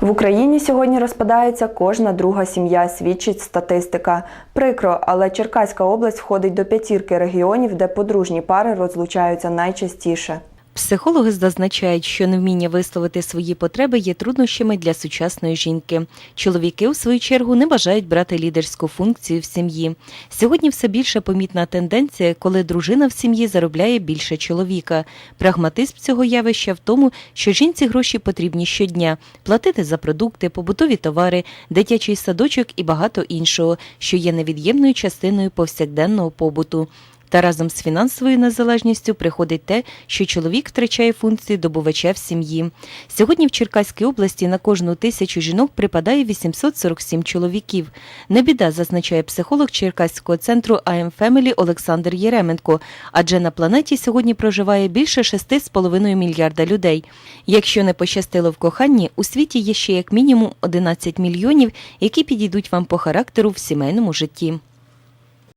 В Україні сьогодні розпадається кожна друга сім'я, свідчить статистика. Прикро, але Черкаська область входить до п'ятірки регіонів, де подружні пари розлучаються найчастіше. Психологи зазначають, що невміння висловити свої потреби є труднощами для сучасної жінки. Чоловіки, у свою чергу, не бажають брати лідерську функцію в сім'ї. Сьогодні все більше помітна тенденція, коли дружина в сім'ї заробляє більше чоловіка. Прагматизм цього явища в тому, що жінці гроші потрібні щодня платити за продукти, побутові товари, дитячий садочок і багато іншого, що є невід'ємною частиною повсякденного побуту. Та разом з фінансовою незалежністю приходить те, що чоловік втрачає функції добувача в сім'ї. Сьогодні в Черкаській області на кожну тисячу жінок припадає 847 чоловіків. Не біда, зазначає психолог Черкаського центру IM Family Олександр Єременко, адже на планеті сьогодні проживає більше 6,5 мільярда людей. Якщо не пощастило в коханні, у світі є ще як мінімум 11 мільйонів, які підійдуть вам по характеру в сімейному житті.